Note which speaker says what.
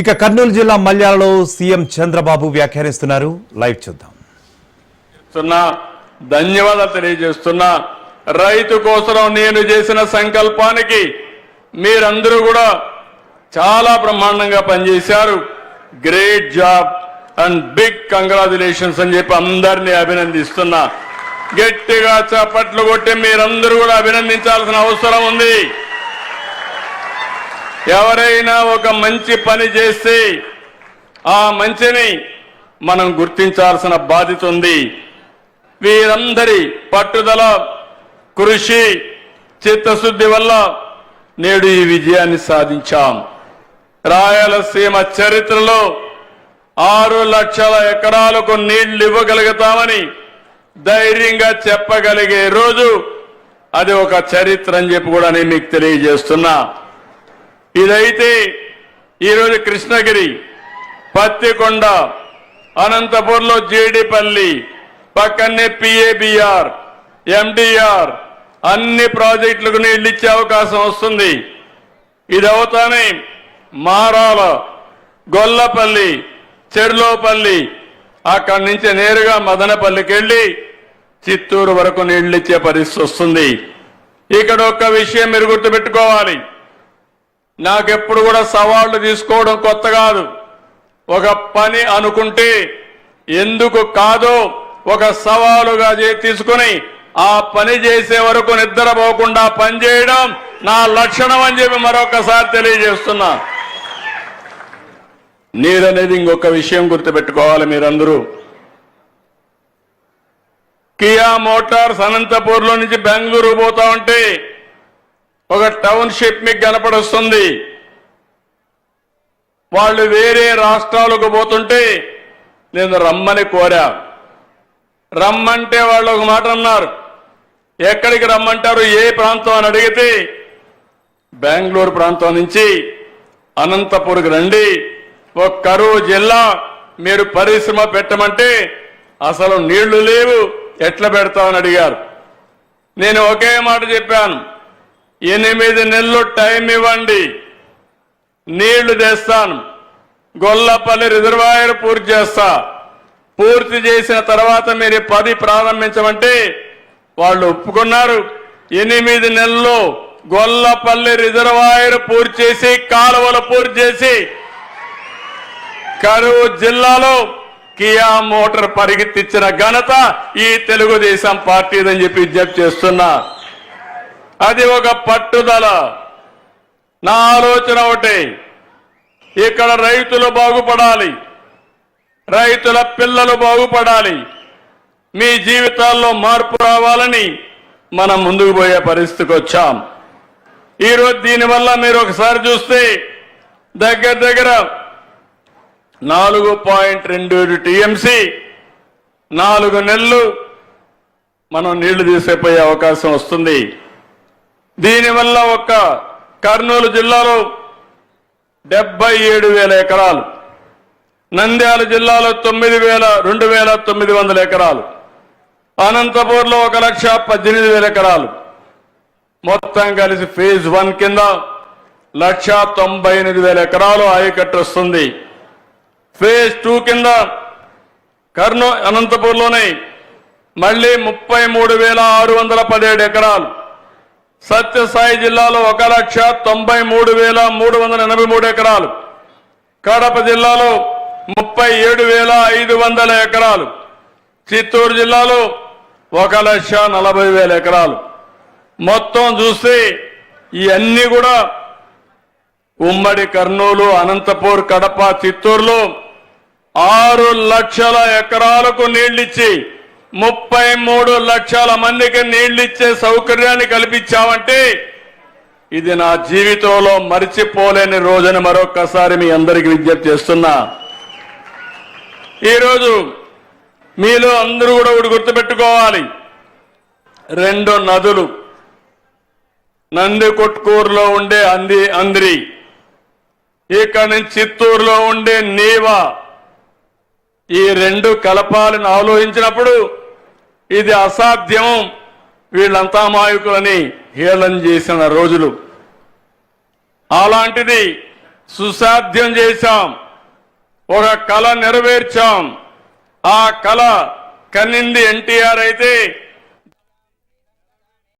Speaker 1: ఇక కర్నూలు జిల్లా మల్యాలలో సీఎం చంద్రబాబు వ్యాఖ్యానిస్తున్నారు. లైవ్ చూద్దాం.
Speaker 2: ధన్యవాదాలు తెలియజేస్తున్నా రైతు కోసం నేను చేసిన సంకల్పానికి మీరందరూ కూడా చాలా బ్రహ్మాండంగా పనిచేశారు. Great job and big congratulations అని చెప్పి అందరినీ అభినందిస్తున్నా. గట్టిగా చప్పట్లు కొట్టి మీరందరూ కూడా అభినందించాల్సిన అవసరం ఉంది. ఎవరైనా ఒక మంచి పని చేస్తే ఆ మంచిని మనం గుర్తించాల్సిన బాధ్యత ఉంది. వీరందరి పట్టుదల కృషి చిత్తశుద్ధి వల్ల నేడు ఈ విజయాన్ని సాధించాం. రాయలసీమ చరిత్రలో ఆరు లక్షల ఎకరాలకు నీళ్ళు ఇవ్వగలుగుతామని ధైర్యంగా చెప్పగలిగే రోజు అది ఒక చరిత్ర అని చెప్పి కూడా నేను మీకు తెలియజేస్తున్నా. ఇదైతే ఈరోజు కృష్ణగిరి పత్తికొండ అనంతపూర్లో జేడిపల్లి పక్కనే పిఏబిఆర్ ఎండిఆర్ అన్ని ప్రాజెక్టులకు నీళ్ళు ఇచ్చే అవకాశం వస్తుంది. ఇది అవుతానే మారాల గొల్లపల్లి చెర్లోపల్లి అక్కడి నుంచి నేరుగా మదనపల్లికి వెళ్ళి చిత్తూరు వరకు నీళ్ళు ఇచ్చే పరిస్థితి వస్తుంది. ఇక్కడ ఒక్క విషయం మీరు గుర్తుపెట్టుకోవాలి. నాకెప్పుడు కూడా సవాళ్ళు తీసుకోవడం కొత్త కాదు. ఒక పని అనుకుంటే ఎందుకు కాదో ఒక సవాలుగా తీసుకుని ఆ పని చేసే వరకు నిద్రపోకుండా పని చేయడం నా లక్షణం అని చెప్పి మరొకసారి తెలియజేస్తున్నా. నీరనేది ఇంకొక విషయం గుర్తుపెట్టుకోవాలి మీరందరూ. కియా మోటార్స్ అనంతపూర్లో నుంచి బెంగళూరు పోతా ఉంటే ఒక టౌన్షిప్ మీకు కనపడొస్తుంది. వాళ్ళు వేరే రాష్ట్రాలకు పోతుంటే నేను రమ్మని కోరా. రమ్మంటే వాళ్ళు ఒక మాట అన్నారు. ఎక్కడికి రమ్మంటారు? ఏ ప్రాంతం అని అడిగితే బెంగళూరు ప్రాంతం నుంచి అనంతపూర్కి రండి. ఒక కరువు జిల్లా మీరు పరిశ్రమ పెట్టమంటే అసలు నీళ్ళు లేవు. ఎట్లా పెడతామని అడిగారు. నేను ఒకే మాట చెప్పాను. ఎనిమిది నెలలు టైం ఇవ్వండి. నీళ్ళు తెస్తాను. గొల్లపల్లి రిజర్వాయర్ పూర్తి చేస్తా. పూర్తి చేసిన తర్వాత మీరు పది ప్రారంభించమంటే వాళ్ళు ఒప్పుకున్నారు. ఎనిమిది నెలల్లో గొల్లపల్లి రిజర్వాయర్ పూర్తి చేసి కాలువలు పూర్తి చేసి కరువు జిల్లాలో కియా మోటార్ పరిగెత్తిచ్చిన ఘనత ఈ తెలుగుదేశం పార్టీదని చెప్పి విజ్ఞప్తి చేస్తున్నా. అది ఒక పట్టుదల. నా ఆలోచన ఒకటి. ఇక్కడ రైతులు బాగుపడాలి. రైతుల పిల్లలు బాగుపడాలి. మీ జీవితాల్లో మార్పు రావాలని మనం ముందుకు పోయే పరిస్థితికి వచ్చాం. ఈరోజు దీనివల్ల మీరు ఒకసారి చూస్తే దగ్గర దగ్గర నాలుగు పాయింట్ రెండు ఏడు టీఎంసీ నాలుగు నెలలు మనం నీళ్ళు తీసేపోయే అవకాశం వస్తుంది. దీనివల్ల ఒక్క కర్నూలు జిల్లాలో డెబ్బై ఏడు వేల ఎకరాలు నంద్యాల జిల్లాలో తొమ్మిది వేల రెండు వేల తొమ్మిది వందల ఎకరాలు అనంతపూర్లో ఒక లక్ష పద్దెనిమిది వేల ఎకరాలు. మొత్తం కలిసి ఫేజ్ వన్ కింద లక్ష తొంభై ఎనిమిది వేల ఎకరాలు ఆయకట్టు వస్తుంది. ఫేజ్ టూ కింద కర్నూ అనంతపూర్లోనే మళ్ళీ ముప్పై మూడు వేల ఆరు వందల పదిహేడు ఎకరాలు సత్యసాయి జిల్లాలో ఒక లక్ష తొంభై మూడు వేల మూడు వందల ఎనభై మూడు ఎకరాలు. కడప జిల్లాలో ముప్పై ఏడు వేల ఐదు వందల ఎకరాలు. చిత్తూరు జిల్లాలో ఒక లక్ష నలభై వేల ఎకరాలు. మొత్తం చూస్తే ఇవన్నీ కూడా ఉమ్మడి కర్నూలు అనంతపూర్ కడప చిత్తూరులో ఆరు లక్షల ఎకరాలకు నీళ్ళిచ్చి ముప్పై మూడు లక్షల మందికి నీళ్ళిచ్చే సౌకర్యాన్ని కల్పించామంటే ఇది నా జీవితంలో మరిచిపోలేని రోజుని మరొక్కసారి మీ అందరికి విజ్ఞప్తి చేస్తున్నా. ఈరోజు మీలో అందరూ కూడా ఒకటి గుర్తుపెట్టుకోవాలి. రెండు నదులు. నందికొట్కూరులో ఉండే అంది అంద్రి. ఇక్కడ నుంచి చిత్తూరులో ఉండే నీవా. ఈ రెండు కలపాలని ఆలోచించినప్పుడు ఇది అసాధ్యం. వీళ్ళంతా మాయకులని హేళన చేసిన రోజులు. అలాంటిది సుసాధ్యం చేశాం. ఒక కళ నెరవేర్చాం. ఆ కళ కన్నింది ఎన్టీఆర్ అయితే